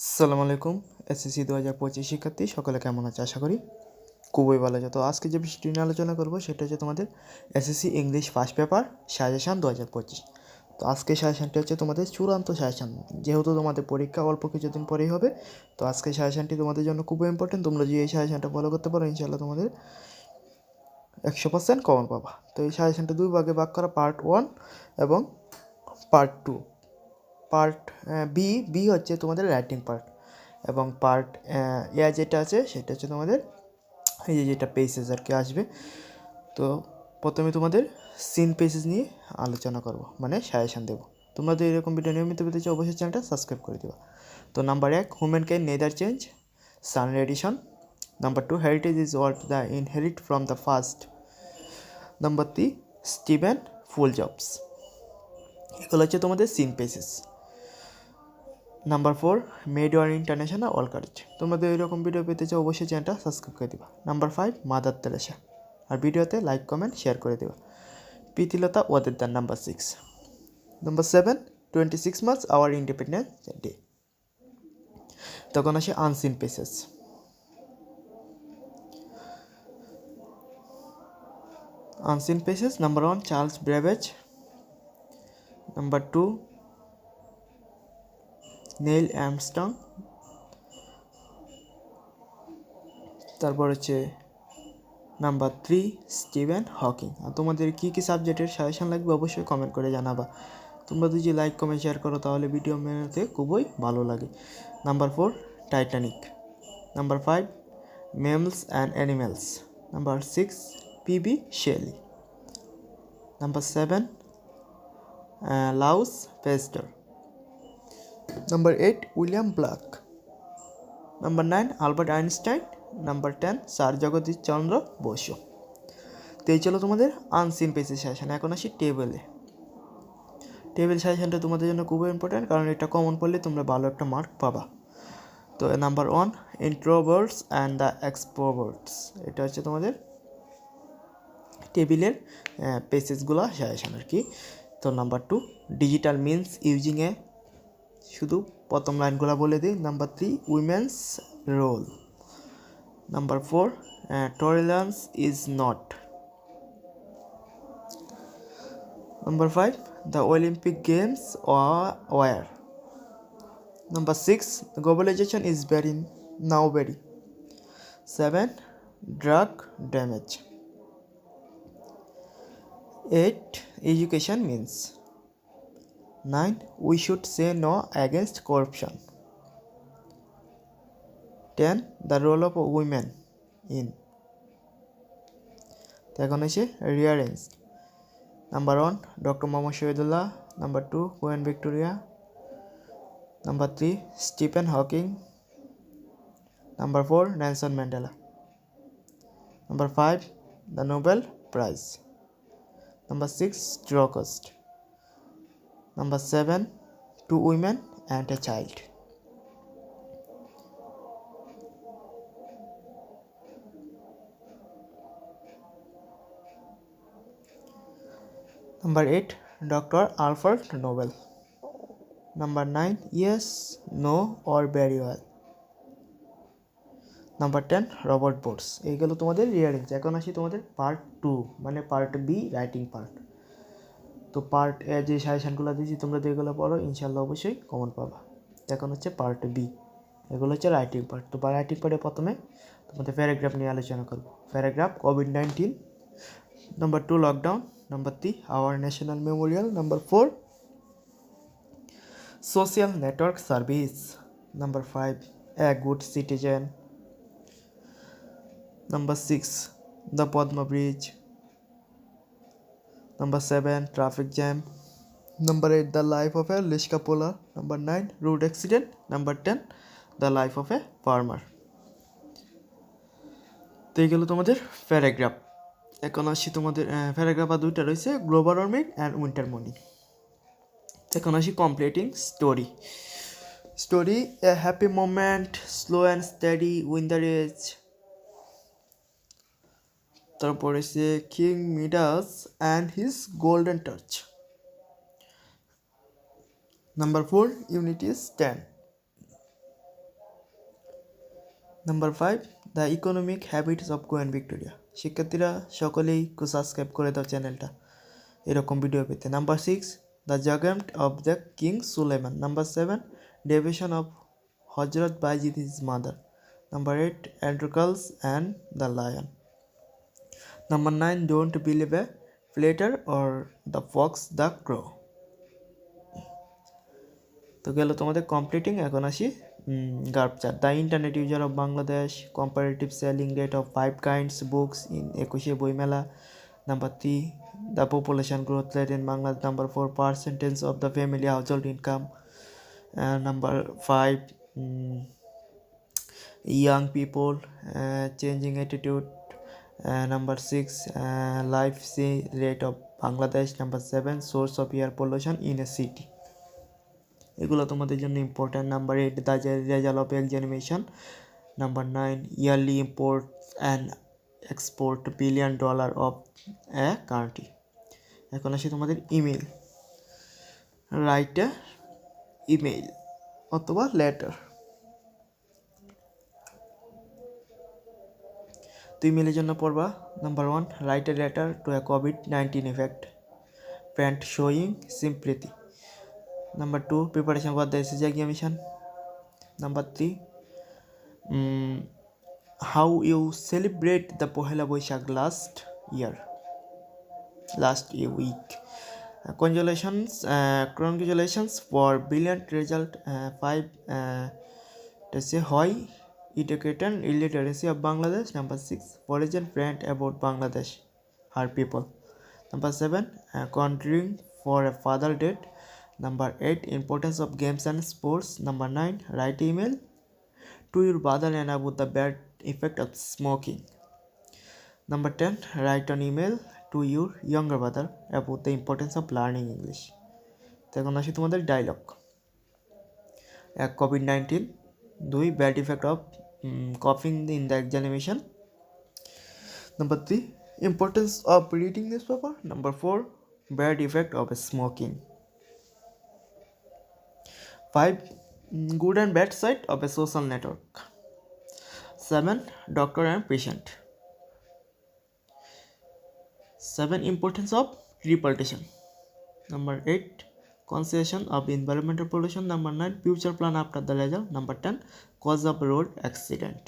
আসসালামু আলাইকুম, এসএসসি দু হাজার পঁচিশ শিক্ষার্থী, সকলে কেমন আছে? আশা করি খুবই ভালো আছে। তো আজকে যে বিষয়টি নিয়ে আলোচনা করব, সেটা হচ্ছে তোমাদের SSC English first paper, suggestion দু হাজার পঁচিশ। তো আজকে সাজেশানটি হচ্ছে তোমাদের চূড়ান্ত সাজেশান। যেহেতু তোমাদের পরীক্ষা অল্প কিছুদিন পরেই হবে, তো আজকে সাজেশানটি তোমাদের জন্য খুবই ইম্পর্টেন্ট তোমরা যদি এই সাজেশানটা ফলো করতে পারো ইনশাল্লাহ তোমাদের একশো পার্সেন্ট কমন পাবা। তো এই সাজেশানটা দুই ভাগে ভাগ করা পার্ট ওয়ান এবং part two part B B হচ্ছে তোমাদের রাইটিং পার্ট এবং পার্ট এ যেটা আছে সেটা হচ্ছে তোমাদের এই যে যেটা পেসেস আর কি আসবে। তো প্রথমে তোমাদের সিন পেসেস নিয়ে আলোচনা করব মানে সাজেশান দেবো। তোমরা যদি এরকম ভিডিও নিয়মিত পেতে চাও, অবশ্যই চ্যানেলটা সাবস্ক্রাইব করে দেবা। তো নাম্বার এক human can neither change sun edition number two heritage is what the inherit from the first number three Steven full Jobs এগুলো হচ্ছে তোমাদের seen passages number four made war international all courage তোমাদের এরকম video পেতে চাও, অবশ্যই চ্যানেলটা subscribe করে দিবা। নাম্বার ফাইভ মাদার তেরেসা আর ভিডিওতে লাইক কমেন্ট শেয়ার করে দেবা। প্রীতিলতা দান number six number seven twenty six March our independence day তখন আসে unseen passages unseen passages number one Charles Babbage number two Neil Armstrong তারপর হচ্ছে নাম্বার থ্রি, স্টিভেন হকিং। আর তোমাদের কী কী সাবজেক্টের সাজেশান লাগবে অবশ্যই কমেন্ট করে জানাবা। তোমরা যদি লাইক কমেন্ট শেয়ার করো, তাহলে ভিডিও মেনুতে খুবই ভালো লাগে। Number four Titanic number five mammals and animals number six P B Shelley number seven Louis Pasteur Number 8 William Black. Number 9 Albert Einstein. Number ten sir Jagadish Chandra Bose তো এই চলো তোমাদের আনসিন পেসের সাজেশন এখন আসি টেবিলে table সাজেশনটা তোমাদের জন্য খুবই ইম্পর্ট্যান্ট কারণ এটা কমন পড়লে তোমরা ভালো একটা মার্ক পাবা। তো number one introverts and the extroverts এটা হচ্ছে তোমাদের টেবিলের পেসেসগুলো সাজেশন আর কি। তো number two digital means using a শুধু প্রথম লাইনগুলো বলে দিই। Number three women's role number four tolerance is not number five the Olympic games war number six globalization is very now very seven drug damage eight education means 9. We should say no against corruption. 10. The role of women in. তো এখন এসে rearrange number one doctor Mohammad Shahidullah number two Queen Victoria number three Stephen Hawking number four Nelson Mandela number five the Nobel prize number six drugs Number 7 Two women and a child. Number 8 Dr. Alfred Nobel. Number 9 Yes, No or Very well. Number ten Robert Bruce এইগুলো তোমাদের rearrange এখন আসি তোমাদের part two মানে part B writing part তো part A যে সাজেশানগুলো দিয়েছি, তোমরা যেগুলো পড়ো ইনশাল্লাহ অবশ্যই কমন পাবা। এখন হচ্ছে পার্ট বি এগুলো হচ্ছে রাইটিং পার্ট তো রাইটিং পার্টে প্রথমে তোমাদের প্যারাগ্রাফ নিয়ে আলোচনা করব। Paragraph COVID nineteen number two lockdown number three our national memorial number four social network service number five a good citizen number six the Padma bridge Number 7 traffic jam. Number 8 the life of a Pola. Number 9 road accident. Number 10 the life of a farmer. তো এইগুলো তোমাদের paragraph এখন আসি তোমাদের paragraph আর দুইটা রয়েছে global warming and winter morning এখন আসি completing story story a happy moment slow and steady win the race তারপরে সে King Midas and his golden touch number four unit is ten number five the economic habits of Queen Victoria শিক্ষার্থীরা সকলেই subscribe করে দাও চ্যানেলটা এরকম video পেতে। Number six the judgement of the King Sulaiman number seven devotion of Hazrat Bayazid is mother number eight Androcles and the lion number nine don't believe a flatterer or the fox the crow তো গেল তোমাদের completing এখন আসি। Graph চার the internet user of Bangladesh comparative selling rate of five kinds books in Ekushe Boimela. Number three the population growth rate in Bangladesh number four percentage of the family household income number five young people uh, changing attitude. Uh, six life C rate of Bangladesh number seven source of air pollution in a city এগুলো তোমাদের জন্য important number eight the result of examination number nine yearly import and export billion dollar of a country এখন আসি তোমাদের email write email অথবা letter তো ইমেলের জন্য পড়বা? Number one write a letter to a COVID nineteen effect pant showing simplicity number two preparation for the SSC examination number three how you celebrate the Pohela Boishakh last year last week congratulations uh, congratulations for brilliant result uh, uh, education illiteracy of bangladesh number six origin friend about bangladesh her people number seven uh, countering for a father dead number eight importance of games and sports number nine write email to your brother and about the bad effect of smoking Number 10. Write an email to your younger brother about the importance of learning English. তো এখন আসি তোমাদের dialogue এক COVID nineteen দুই bad effect of um, copying in the examination number three importance of reading newspaper. Number four bad effect of smoking. Five good and bad side of a social network. Seven doctor and patient. Seven importance of repetition number eight conservation of environmental pollution, number nine, future plan after the result number 10 cause of road accident.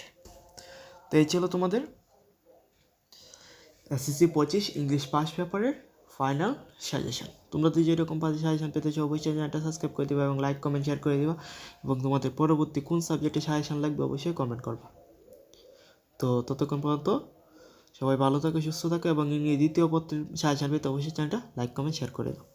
তো এই ছিল তোমাদের SSC পঁচিশ English pass পেপারের final suggestion তোমরা যদি যেরকম পাশে সাজেশন পেতে চাও, অবশ্যই চ্যানেলটা সাবস্ক্রাইব করে দিবা এবং লাইক কমেন্ট শেয়ার করে দিবা এবং তোমাদের পরবর্তী কোন সাবজেক্টে সাজেশন লাগবে অবশ্যই কমেন্ট করবা। তো ততক্ষণ পর্যন্ত সবাই ভালো থাকো, সুস্থ থাকো এবং ইংরেজি দ্বিতীয় পত্রের সাহায্য পেতে অবশ্যই চ্যানেলটা লাইক কমেন্ট শেয়ার করে দাও।